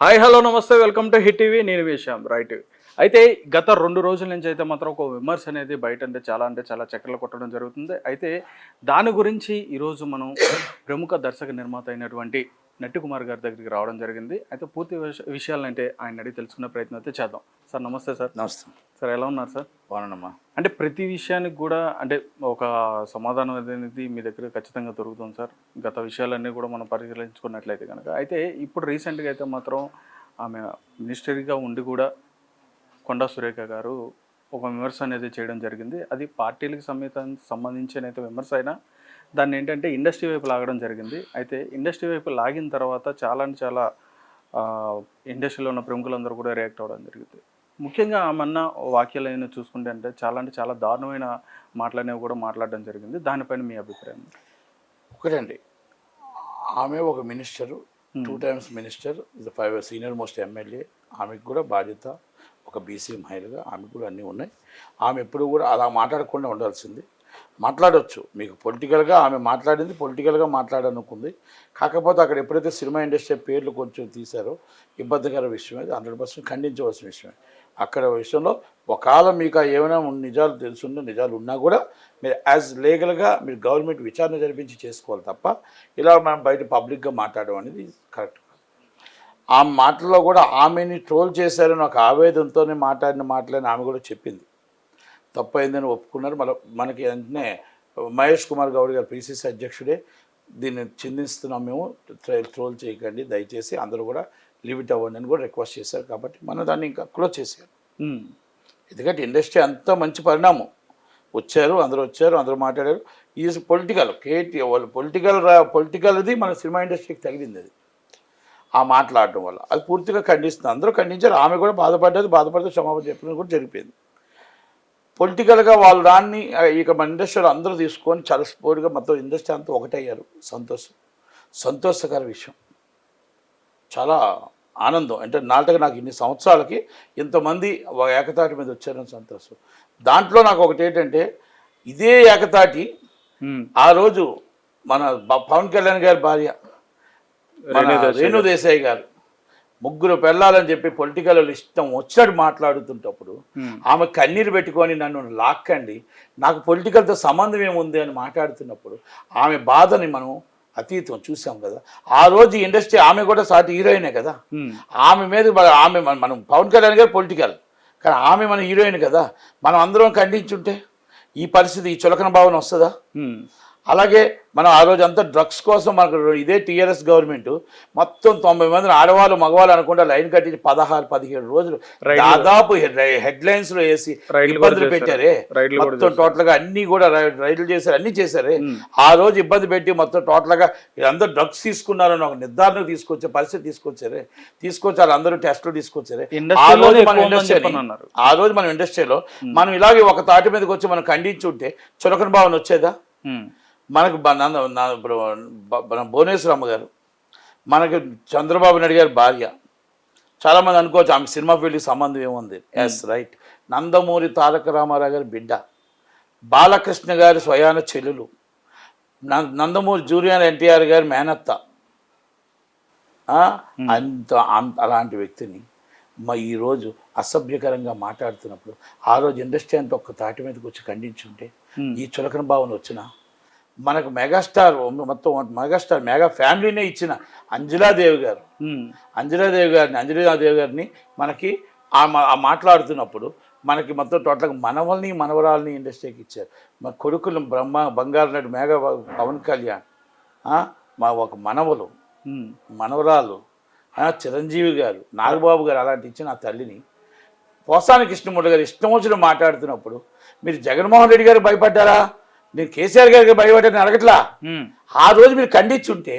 Hi hello నమస్తే welcome to hit TV. నేను విషయం రైట్. అయితే గత రెండు రోజుల నుంచి అయితే మాత్రం ఒక విమర్శ అనేది బయట అంటే చాలా అంటే చాలా చక్కర్లు కొట్టడం జరుగుతుంది. అయితే దాని గురించి ఈరోజు మనం ప్రముఖ దర్శక నిర్మాత అయినటువంటి నట్టి కుమార్ గారి దగ్గరికి రావడం జరిగింది. అయితే పూర్తి విష- విషయాలను అంటే ఆయన అడిగి తెలుసుకునే ప్రయత్నం అయితే చేద్దాం. సార్ నమస్తే సార్. నమస్తే. సార్ ఎలా ఉన్నారు సార్? బాగున్నానమ్మా. అంటే ప్రతి విషయానికి కూడా అంటే ఒక సమాధానం అనేది మీ దగ్గర ఖచ్చితంగా దొరుకుతుంది సార్. గత విషయాలన్నీ కూడా మనం పరిశీలించుకున్నట్లయితే కనుక. అయితే ఇప్పుడు రీసెంట్గా అయితే మాత్రం ఆమె మినిస్టరీగా ఉండి కూడా కొండా సురేఖ గారు ఒక విమర్శ అనేది చేయడం జరిగింది. అది పార్టీలకు సమేత సంబంధించిన అయితే విమర్శ అయినా దాన్ని ఏంటంటే ఇండస్ట్రీ వైపు లాగడం జరిగింది. అయితే ఇండస్ట్రీ వైపు లాగిన తర్వాత చాలా అంటే చాలా ఇండస్ట్రీలో ఉన్న ప్రముఖులందరూ కూడా రియాక్ట్ అవ్వడం జరిగింది. ముఖ్యంగా ఆమెన్న వాక్యాలు అయినా చూసుకుంటే అంటే చాలా అంటే చాలా దారుణమైన మాటలనేవి కూడా మాట్లాడడం జరిగింది. దానిపైన మీ అభిప్రాయం? ఒకటండి. ఆమె ఒక మినిస్టరు టూ టైమ్స్ మినిస్టర్ ఇది ఫైవ్ సీనియర్ మోస్ట్ ఎమ్మెల్యే. ఆమెకు కూడా బాధ్యత ఒక బీసీ మహిళగా ఆమెకు కూడా అన్నీ ఉన్నాయి. ఆమె ఎప్పుడు కూడా అలా మాట్లాడకుండా ఉండాల్సింది. మాట్లాడవచ్చు మీకు పొలిటికల్గా ఆమె మాట్లాడింది పొలిటికల్గా మాట్లాడనుకుంది. కాకపోతే అక్కడ ఎప్పుడైతే సినిమా ఇండస్ట్రీ పేర్లు కొంచెం తీశారో ఇబ్బందికర విషయం అది హండ్రెడ్ పర్సెంట్ ఖండించవలసిన విషయమే. అక్కడ విషయంలో ఒకవేళ మీకు ఏమైనా నిజాలు తెలుసుండే నిజాలు ఉన్నా కూడా మీరు యాజ్ లీగల్గా మీరు గవర్నమెంట్ విచారణ జరిపించి చేసుకోవాలి తప్ప ఇలా మనం బయట పబ్లిక్గా మాట్లాడడం అనేది కరెక్ట్ ఆ మాటల్లో కూడా ఆమెని ట్రోల్ చేశారని ఒక ఆవేదనతోనే మాట్లాడిన మాటలని ఆమె కూడా చెప్పింది. తప్పైందని ఒప్పుకున్నారు. మన మనకి వెంటనే మహేష్ కుమార్ గౌడ్ గారు పిసిసి అధ్యక్షుడే. దీన్ని చిందిస్తున్నాం మేము. ట్రై- ట్రోల్ చేయకండి. దయచేసి అందరూ కూడా లీవ్ అవ్వండి అని కూడా రిక్వెస్ట్ చేశారు కాబట్టి మనం దాన్ని ఇంకా క్లోజ్ చేశారు. ఎందుకంటే ఇండస్ట్రీ అంతా మంచి పరిణామం. వచ్చారు అందరూ వచ్చారు అందరూ మాట్లాడారు. ఈజ్ పొలిటికల్ కేటీ వాళ్ళు పొలిటికల్ రా పొలిటికల్ది మన సినిమా ఇండస్ట్రీకి తగిలింది అది. ఆ మాట్లాడటం వల్ల. అది పూర్తిగా ఖండిస్తుంది. అందరూ ఖండించారు. ఆమె కూడా బాధపడ్డది బాధపడితే క్షమాపణ చెప్పినది కూడా జరిగిపోయింది. పొలిటికల్గా వాళ్ళు దాన్ని ఇక మన ఇండస్ట్రీలో అందరూ తీసుకొని చాలా స్పోర్ట్గా మొత్తం ఇండస్ట్రీ అంతా ఒకటయ్యారు సంతోషం. సంతోషకర విషయం. చాలా ఆనందం. అంటే నాటక నాకు ఇన్ని సంవత్సరాలకి ఇంతమంది ఒక ఏకతాటి మీద వచ్చారని సంతోషం. దాంట్లో నాకు ఒకటి ఏంటంటే ఇదే ఏకతాటి ఆ రోజు మన పవన్ కళ్యాణ్ గారి భార్య రేణు దేశాయ్ గారు. ముగ్గురు పెళ్ళాలని చెప్పి పొలిటికల్ ఇష్టం వచ్చినట్టు మాట్లాడుతుంటప్పుడు ఆమె కన్నీరు పెట్టుకొని నన్ను లాక్కండి నాకు పొలిటికల్తో సంబంధం ఏముంది అని మాట్లాడుతున్నప్పుడు ఆమె బాధని మనం అతీతం చూసాం కదా. ఆ రోజు ఇండస్ట్రీ ఆమె కూడా సాటి హీరోయినే కదా. ఆమె మీద ఆమె మన- పవన్ కళ్యాణ్ గారు పొలిటికల్ కానీ ఆమె మన హీరోయిన్ కదా. మనం అందరం ఖండించుంటే ఈ పరిస్థితి ఈ చులకన భావన వస్తుందా? అలాగే మనం ఆ రోజు అంతా డ్రగ్స్ కోసం మనకు ఇదే టీఆర్ఎస్ గవర్నమెంట్ మొత్తం తొంభై మందిని ఆడవాళ్ళు మగవాళ్ళు అనుకుంటే లైన్ కట్టించి పదహారు పదిహేడు రోజులు దాదాపు హెడ్ లైన్స్లో వేసి ఇబ్బందులు. పెట్టారే. మొత్తం టోటల్గా అన్ని కూడా రైళ్ళు చేశారు అన్ని చేశారే. ఆ రోజు ఇబ్బంది పెట్టి మొత్తం టోటల్గా వీళ్ళందరూ డ్రగ్స్ తీసుకున్నారని ఒక నిర్ధారణ తీసుకొచ్చే పరిస్థితి తీసుకొచ్చారే. తీసుకొచ్చారు అందరూ టెస్టులు తీసుకొచ్చారే. ఆ రోజు మన ఇండస్ట్రీ ఆ రోజు మనం ఇండస్ట్రీలో మనం ఇలాగే ఒక తాటి మీదకి వచ్చి మనం ఖండించుంటే చులకన భావన వచ్చేదా? మనకు బ- నంద- నా- ఇప్పుడు మన భువనేశ్వరమ్మ గారు మనకి చంద్రబాబు నాయుడు గారి భార్య. చాలామంది అనుకోవచ్చు ఆమె సినిమా ఫీల్డ్కి సంబంధం ఏముంది? ఎస్ రైట్ నందమూరి తారక రామారావు గారి బిడ్డ. బాలకృష్ణ గారి స్వయాన చెల్లెలు. నందమూరి జూనియర్ ఎన్టీఆర్ గారి మేనత్త. అంత అలాంటి వ్యక్తిని మా ఈరోజు అసభ్యకరంగా మాట్లాడుతున్నప్పుడు ఆ రోజు ఇండస్ట్రీ అంతా ఒక్క తాటి మీదకి వచ్చి ఖండించుంటే. ఈ చులకన భావన వచ్చిన మనకు మెగాస్టార్ మొత్తం మెగాస్టార్ మెగా ఫ్యామిలీనే ఇచ్చిన అంజలాదేవి గారు. అంజలాదేవి గారిని అంజలాదేవి గారిని మనకి ఆ మాట్లాడుతున్నప్పుడు మనకి మొత్తం టోటల్గా మనవల్ని మనవరాల్ని ఇండస్ట్రీకి ఇచ్చారు. మా కొడుకులు బ్రహ్మ బంగారు నటి మేఘ పవన్ కళ్యాణ్ మా ఒక మనవలు మనవరాలు చిరంజీవి గారు నాగబాబు గారు అలాంటి ఇచ్చిన ఆ తల్లిని పోసాని కృష్ణమూర్తి గారు ఇష్టం వచ్చిన మాట్లాడుతున్నప్పుడు మీరు జగన్మోహన్ రెడ్డి గారు భయపడ్డారా? నేను కేసీఆర్ గారికి భయపడ్డారని అడగట్లా ఆ రోజు మీరు ఖండించుంటే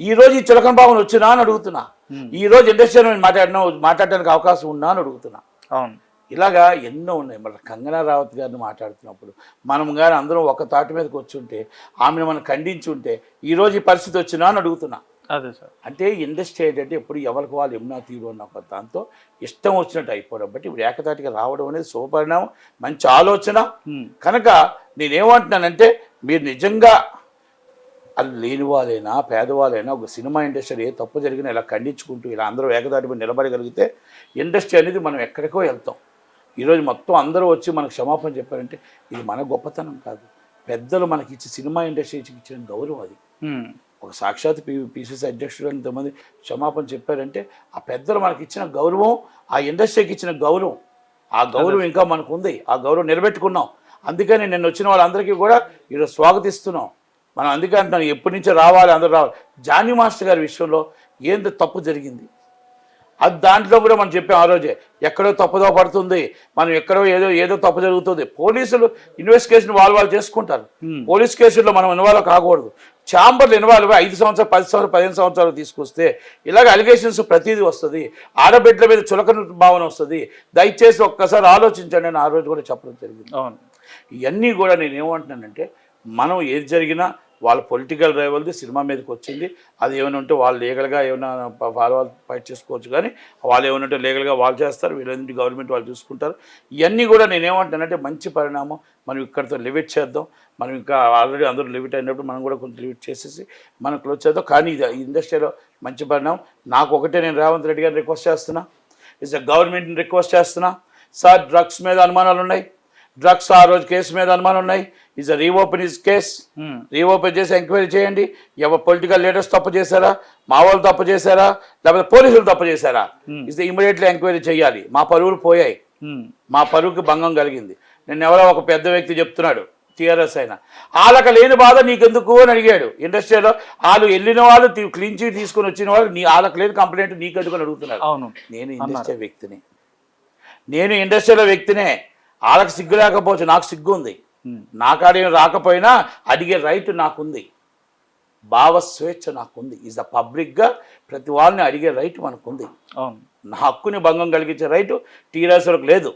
ఈ రోజు ఈ చులకన భావన వచ్చినా అని అడుగుతున్నా. ఈ రోజు ఇండస్ట్రీలో నేను మాట్లాడినా మాట్లాడడానికి అవకాశం ఉన్నా అని అడుగుతున్నా. అవును. ఇలాగా ఎన్నో ఉన్నాయి. మన కంగనా రావత్ గారిని మాట్లాడుతున్నప్పుడు మనం కానీ అందరం ఒక తాటి మీదకి వచ్చి ఉంటే ఆమెను మనం ఖండించుంటే ఈ రోజు ఈ పరిస్థితి వచ్చినా అని అడుగుతున్నా. అదే సార్. అంటే ఇండస్ట్రీ ఏంటంటే ఎప్పుడు ఎవరికి వాళ్ళు ఎమ్నా తీరు ఒక దాంతో ఇష్టం వచ్చినట్టు అయిపోవడం. బట్టి ఇప్పుడు ఏకతాటిగా రావడం అనేది శుభపరిణామం మంచి ఆలోచన. కనుక నేనేమంటున్నానంటే మీరు నిజంగా అది లేని వాళ్ళైనా పేదవాళ్ళైనా ఒక సినిమా ఇండస్ట్రీ ఏ తప్పు జరిగినా ఇలా ఖండించుకుంటూ ఇలా అందరూ ఏకదాటి మీద నిలబడగలిగితే ఇండస్ట్రీ అనేది మనం ఎక్కడికో వెళ్తాం. ఈరోజు మొత్తం అందరూ వచ్చి మనకు క్షమాపణ చెప్పారంటే ఇది మన గొప్పతనం కాదు. పెద్దలు మనకి ఇచ్చి సినిమా ఇండస్ట్రీకి ఇచ్చిన గౌరవం అది. ఒక సాక్షాత్ పి పిసిసి అధ్యక్షుడు ఇంతమంది క్షమాపణ చెప్పారంటే ఆ పెద్దలు మనకి ఇచ్చిన గౌరవం ఆ ఇండస్ట్రీకి ఇచ్చిన గౌరవం ఆ గౌరవం ఇంకా మనకు ఉంది ఆ గౌరవం నిలబెట్టుకున్నాం. అందుకని నేను వచ్చిన వాళ్ళందరికీ కూడా ఈరోజు స్వాగతిస్తున్నాం. మనం అందుకే అంటున్నాను ఎప్పటి నుంచో రావాలి అందరూ రావాలి. జానీ మాస్టర్ గారి విషయంలో ఏందో తప్పు జరిగింది? అది దాంట్లో కూడా మనం చెప్పాం ఆ రోజే ఎక్కడో తప్పుదో పడుతుంది మనం ఎక్కడో ఏదో ఏదో తప్పు జరుగుతుంది. పోలీసులు ఇన్వెస్టిగేషన్ వాళ్ళు వాళ్ళు చేసుకుంటారు. పోలీస్ కేసుల్లో మనం ఇన్వాల్వ్ కాకూడదు. ఛాంబర్లు ఇన్వాల్వ్ ఐదు సంవత్సరాలు పది సంవత్సరాలు పదిహేను సంవత్సరాలు తీసుకొస్తే ఇలాగ అలిగేషన్స్ ప్రతిదీ వస్తుంది. ఆడబిడ్డల మీద చులకన భావన వస్తుంది. దయచేసి ఒక్కసారి ఆలోచించండి అని ఆ రోజు కూడా చెప్పడం జరిగింది. అవును. ఇవన్నీ కూడా నేను ఏమంటున్నానంటే మనం ఏది జరిగినా వాళ్ళ పొలిటికల్ రైవల్ది సినిమా మీదకి వచ్చింది. అది ఏమైనా ఉంటే వాళ్ళు లీగల్గా ఏమైనా వాళ్ళు వాళ్ళు ఫైట్ చేసుకోవచ్చు కానీ వాళ్ళు ఏమైనా ఉంటే లీగల్గా వాళ్ళు చేస్తారు వీళ్ళంటి గవర్నమెంట్ వాళ్ళు చూసుకుంటారు. ఇవన్నీ కూడా నేను ఏమంటానంటే మంచి పరిణామం. మనం ఇక్కడితో లిమిట్ చేద్దాం. మనం ఇంకా ఆల్రెడీ అందరూ లిమిట్ అయినప్పుడు మనం కూడా కొంచెం లిమిట్ చేసేసి మనం క్లోజ్ చేద్దాం. కానీ ఇది ఇండస్ట్రీలో మంచి పరిణామం. నాకు ఒకటే నేను రేవంత్ రెడ్డి గారిని రిక్వెస్ట్ చేస్తున్నా. ఇస్ గవర్నమెంట్ని రిక్వెస్ట్ చేస్తున్నా. సార్ డ్రగ్స్ మీద అనుమానాలు ఉన్నాయి డ్రగ్స్ ఆ రోజు కేసు మీద అనుమానం ఉన్నాయి is a reopen is case reopen చేసి ఎంక్వైరీ చేయండి. ఎవరు పొలిటికల్ లీడర్స్ తప్పు చేశారా? మా వాళ్ళు తప్పు చేశారా? లేకపోతే పోలీసులు తప్పు చేశారా? ఇస్ ఇమీడియట్లీ ఎంక్వైరీ చేయాలి. మా పరువులు పోయాయి. ఉమ్, మా పరువుకి భంగం కలిగింది. నేను ఎవరో ఒక పెద్ద వ్యక్తి చెప్తున్నాడు టీఆర్ఎస్ అయినా. వాళ్ళకి లేని బాధ నీకెందుకు అని అడిగాడు. ఇండస్ట్రీలో వాళ్ళు వెళ్ళిన వాళ్ళు క్లీన్ చీట్ తీసుకొని వచ్చిన వాళ్ళు నీ వాళ్ళకి లేని కంప్లైంట్ నీకెందుకు అని అడుగుతున్నాడు అవును. నేను ఇండస్ట్రీ వ్యక్తిని. నేను ఇండస్ట్రీలో వ్యక్తినే. వాళ్ళకి సిగ్గు లేకపోవచ్చు. నాకు సిగ్గు ఉంది ఉమ్, నా కాడేం రాకపోయినా అడిగే రైట్ నాకుంది. భావ స్వేచ్ఛ నాకుంది. ఈజ్ ద పబ్లిక్గా ప్రతి వాళ్ళని అడిగే రైట్ మనకుంది. నా హక్కుని భంగం కలిగించే రైటు టీఆర్ఎస్లకు లేదు.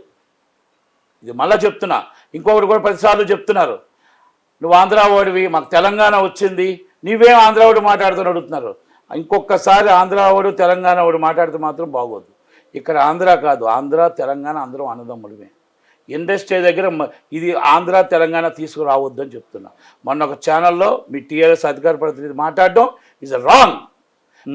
ఇది మళ్ళా చెప్తున్నా. ఇంకొకటి కూడా పదిసార్లు చెప్తున్నారు. నువ్వు ఆంధ్రా వాడివి మాకు తెలంగాణ వచ్చింది. నీవేం ఆంధ్రా వాడు మాట్లాడుతూ అడుగుతున్నారు ఇంకొకసారి ఆంధ్రా వాడు తెలంగాణ వాడు మాట్లాడితే మాత్రం బాగోదు. ఇక్కడ ఆంధ్ర కాదు. ఆంధ్ర తెలంగాణ అందరం అన్నదమ్ముడిమే ఇండస్ట్రీ దగ్గర ఇది ఆంధ్ర తెలంగాణ తీసుకురావద్దు అని చెప్తున్నా. మొన్న ఒక ఛానల్లో మీ టీఆర్ఎస్ అధికార ప్రతినిధి మాట్లాడడం ఇస్ రాంగ్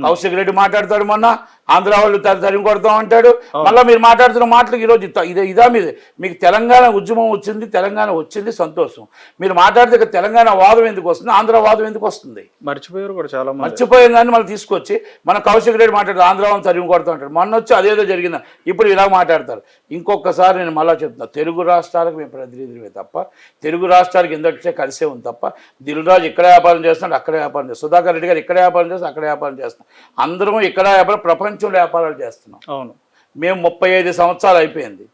కౌశిక్ రెడ్డి మాట్లాడతాడు మొన్న ఆంధ్ర వాళ్ళు తరి తరిమి కొడతాం అంటాడు మళ్ళీ మీరు మాట్లాడుతున్న మాటలకు ఈరోజు ఇదే ఇదా మీద. మీకు తెలంగాణ ఉద్యమం వచ్చింది తెలంగాణ వచ్చింది సంతోషం. మీరు మాట్లాడితే తెలంగాణ వాదం ఎందుకు వస్తుంది ఆంధ్ర వాదం ఎందుకు వస్తుంది? మర్చిపోయారు కూడా చాలా మర్చిపోయిన దాన్ని మళ్ళీ తీసుకొచ్చి మన కౌశిక్ రెడ్డి మాట్లాడు ఆంధ్ర వాళ్ళని తరిమి కొడతా అంటాడు మొన్న వచ్చి అదేదో జరిగింది. ఇప్పుడు ఇలా మాట్లాడతారు. ఇంకొకసారి నేను మళ్ళీ చెప్తున్నా. తెలుగు రాష్ట్రాలకు మేము ప్రతినిధులమే తప్ప తెలుగు రాష్ట్రాలకు ఎందుకంటే కలిసే ఉంది తప్ప దిల్రాజు ఇక్కడ వ్యాపారం చేస్తున్నాడు అక్కడ వ్యాపారం చేస్తాడు సుధాకర్ రెడ్డి గారు ఇక్కడ వ్యాపారం చేస్తాడు అక్కడ వ్యాపారం చేస్తున్నాం. అందరం ఇక్కడ వ్యాపారం ప్రపంచంలో వ్యాపారాలు చేస్తున్నాం. అవును. మేము ముప్పై ఐదు సంవత్సరాలు అయిపోయింది.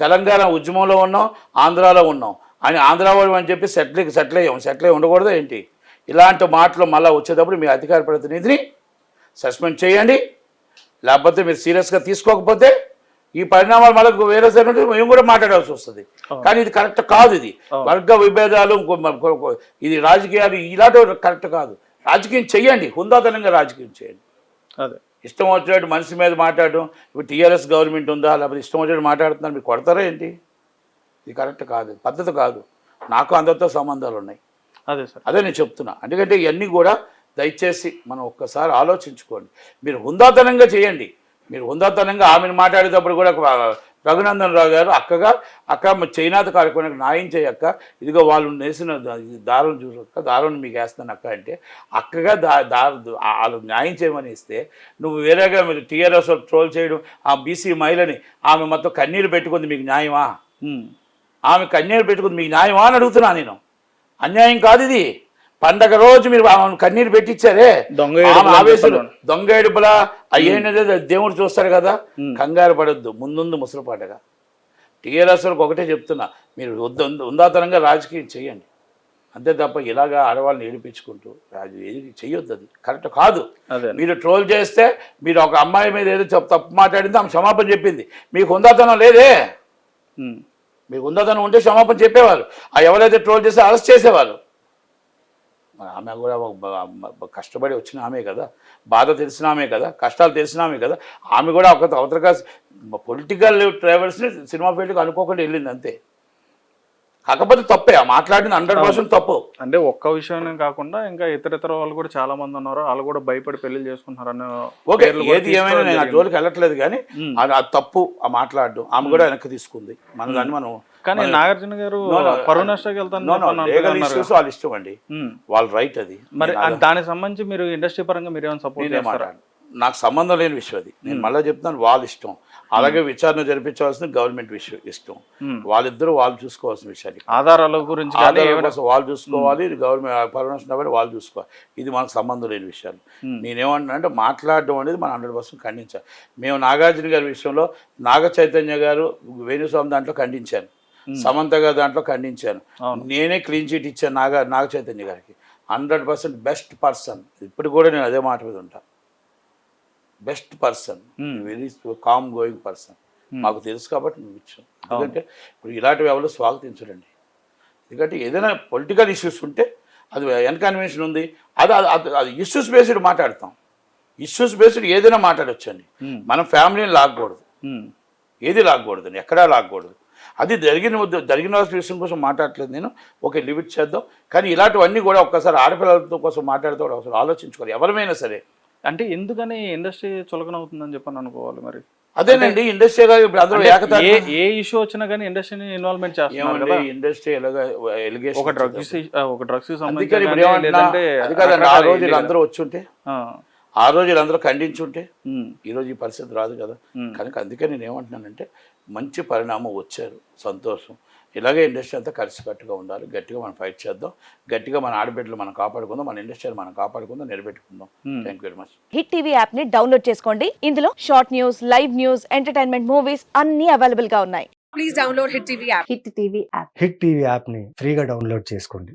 తెలంగాణ ఉద్యమంలో ఉన్నాం ఆంధ్రాలో ఉన్నాం. అని ఆంధ్ర వాడు అని చెప్పి సెటిల్ సెటిల్ అయ్యాం. సెటిల్ అయ్యి ఉండకూడదు ఏంటి? ఇలాంటి మాటలు మళ్ళీ వచ్చేటప్పుడు మీ అధికార ప్రతినిధిని సస్పెండ్ చేయండి. లేకపోతే మీరు సీరియస్గా తీసుకోకపోతే ఈ పరిణామాలు మళ్ళీ వేరే నుండి మేము కూడా మాట్లాడాల్సి వస్తుంది. కానీ ఇది కరెక్ట్ కాదు ఇది. వర్గ విభేదాలు ఇది రాజకీయాలు ఇలాంటివి కరెక్ట్ కాదు. రాజకీయం చెయ్యండి హుందాతనంగా రాజకీయం చేయండి అదే. ఇష్టం వచ్చినట్టు మనిషి మీద మాట్లాడడం ఇప్పుడు టీఆర్ఎస్ గవర్నమెంట్ ఉందా లేకపోతే ఇష్టం వచ్చినట్టు మాట్లాడుతున్నారు మీరు కొడతారా ఏంటి? ఇది కరెక్ట్ కాదు పద్ధతి కాదు. నాకు అందరితో సంబంధాలు ఉన్నాయి. అదే సార్. అదే నేను చెప్తున్నా. ఎందుకంటే ఇవన్నీ కూడా దయచేసి మనం ఒక్కసారి ఆలోచించుకోండి. మీరు హుందాతనంగా చేయండి మీరు హుందాతనంగా ఆమెను మాట్లాడేటప్పుడు కూడా రఘునందన్ రావు గారు అక్కగా అక్క మా కార్యక్రమానికి న్యాయం చేయక్క. ఇదిగో వాళ్ళు నేసిన దారం చూసక్క దారం మీకు వేస్తాను అక్క అంటే అక్కగా దా వాళ్ళు న్యాయం చేయమని ఇస్తే నువ్వు వేరేగా మీరు టీఆర్ఎస్ ట్రోల్ చేయడం ఆ బీసీ మహిళని ఆమె మొత్తం కన్నీరు పెట్టుకుంది మీకు న్యాయమా? ఆమె కన్నీరు పెట్టుకుంది మీకు న్యాయమా? అని అడుగుతున్నా నేను. అన్యాయం కాదు ఇది. పండగ రోజు మీరు ఆమెను కన్నీరు పెట్టించారే? దొంగ ఆమె. దొంగ ఏడుపులా? అయ్యేనదే దేవుడు చూస్తారు కదా. కంగారు పడొద్దు. ముందుందు ముసలి పండగ. టీఆర్ఎస్లకు ఒకటే చెప్తున్నా. మీరు ఉందాతనంగా రాజకీయం చేయండి. అంతే తప్ప ఇలాగా ఆడవాళ్ళని ఏడిపించుకుంటూ రాజు ఏది చెయ్యొద్దు అది. కరెక్ట్ కాదు. మీరు ట్రోల్ చేస్తే మీరు ఒక అమ్మాయి మీద ఏదో తప్పు మాట్లాడింది ఆమె క్షమాపణ చెప్పింది. మీకు ఉందాతనం లేదే. మీకు ఉందాతనం ఉంటే క్షమాపణ చెప్పేవారు. ఆ ఎవరైతే ట్రోల్ చేస్తే అరెస్ట్ చేసేవారు. ఆమె కూడా కష్టపడి వచ్చిన ఆమె కదా. బాధ తెలిసిన ఆమె కదా. కష్టాలు తెలిసిన ఆమె కదా. ఆమె కూడా ఒక అవతరగా పొలిటికల్ ట్రావెల్స్ని సినిమా ఫీల్డ్కి అనుకోకుండా వెళ్ళింది అంతే. కాకపోతే తప్పే. ఆ మాట్లాడింది హండ్రెడ్ పర్సెంట్ తప్పు. అంటే ఒక్క విషయం కాకుండా ఇంకా ఇతర ఇతర వాళ్ళు కూడా చాలా మంది ఉన్నారు. వాళ్ళు కూడా భయపడి పెళ్ళి చేసుకుంటున్నారు అన్న ఓకే ఏది ఏమైనా నేను ఆ జోలికి వెళ్ళట్లేదు కానీ అది తప్పు ఆ మాట్లాడడం ఆమె కూడా వెనక్కి తీసుకుంది. మన దాన్ని మనం కానీ నాగార్జున గారు నష్టాకి వెళ్తాను వాళ్ళ ఇష్టం అండి. ఉమ్. వాళ్ళ రైట్ అది. మరి దానికి సంబంధించి మీరు ఇండస్ట్రీ పరంగా మీరు ఏమైనా సపోర్ట్ చేస్తారా? నాకు సంబంధం లేని విషయం అది. నేను మళ్ళీ చెప్తాను వాళ్ళ ఇష్టం. అలాగే విచారణ జరిపించవలసిన గవర్నమెంట్ విషయం ఇష్టం. వాళ్ళిద్దరూ వాళ్ళు చూసుకోవాల్సిన విషయాలు ఆధారాల గురించి వాళ్ళు చూసుకోవాలి గవర్నమెంట్ పర్మనెంట్ వాళ్ళు చూసుకోవాలి. ఇది మనకు సంబంధం లేని విషయాలు. Hmm. నేనేమంటున్నా అంటే మాట్లాడడం అనేది మనం హండ్రెడ్ పర్సెంట్ ఖండించాలి. మేము నాగార్జున గారి విషయంలో నాగ చైతన్య గారు వేణుస్వామి దాంట్లో ఖండించాను సమంత గారి దాంట్లో ఖండించాను. నేనే క్లీన్ చీట్ ఇచ్చాను నాగ నాగ చైతన్య గారికి. Hundred percent best person. ఇప్పుడు కూడా నేను అదే మాట మీద ఉంటా. Best person. Very calm going person. మాకు తెలుసు కాబట్టి నువ్వు ఇచ్చాం ఎందుకంటే ఇప్పుడు ఇలాంటివి ఎవరు స్వాగతించడండి ఎందుకంటే ఏదైనా పొలిటికల్ ఇష్యూస్ ఉంటే అది ఎన్కన్వెన్షన్ ఉంది. అది అది- ఇష్యూస్ బేస్డ్ మాట్లాడతాం. ఇష్యూస్ బేస్డ్ ఏదైనా మాట్లాడొచ్చండి. మనం ఫ్యామిలీని లాగకూడదు. ఏది లాగకూడదు? ఎక్కడా లాగకూడదు. అది జరిగిన జరిగిన విషయం కోసం మాట్లాడట్లేదు నేను. ఓకే లిమిట్ చేద్దాం. కానీ ఇలాంటివన్నీ కూడా ఒక్కసారి ఆడపిల్లలతో కోసం మాట్లాడితే కూడా ఒకసారి ఆలోచించుకోవాలి. ఎవరమైనా సరే. అంటే ఎందుకని ఇండస్ట్రీ చులకన అవుతుందని చెప్పని అనుకోవాలి మరి? అదేనండి ఇండస్ట్రీ ఇప్పుడు అందరూ అంటే ఏకతాటి ఏ ఇష్యూ వచ్చినా కానీ ఇండస్ట్రీని ఇన్వాల్వ్మెంట్ చేస్తున్నారు కదా. ఇండస్ట్రీ ఎలాగ ఎలిగేషన్ ఒక డ్రగ్స్ ఒక డ్రగ్స్ కాదండి ఆ రోజు వీళ్ళందరూ వచ్చి ఉంటే ఆ రోజు వీళ్ళందరూ ఖండించి ఉంటే ఈ రోజు ఈ పరిస్థితి రాదు కదా. కనుక అందుకే నేను ఏమంటున్నానంటే మంచి పరిణామం వచ్చారు సంతోషం. ఇలాగే ఇండస్ట్రీ అంతా కలిసికట్టుగా ఉండాలి గట్టిగా మనం ఫైట్ చేద్దాం గట్టిగా మన ఆడబిడ్డలు మనం కాపాడుకుందాం మన ఇండస్ట్రీని మనం కాపాడుకుందాం నిలబెట్టుకుందాం. Thank you very much hit TV యాప్ని డౌన్లోడ్ చేసుకోండి. ఇందులో short news live news entertainment movies అన్ని అవైలబుల్గా ఉన్నాయి. please download Hit TV app. Hit TV app. Hit TV యాప్ని ఫ్రీగా డౌన్లోడ్ చేసుకోండి.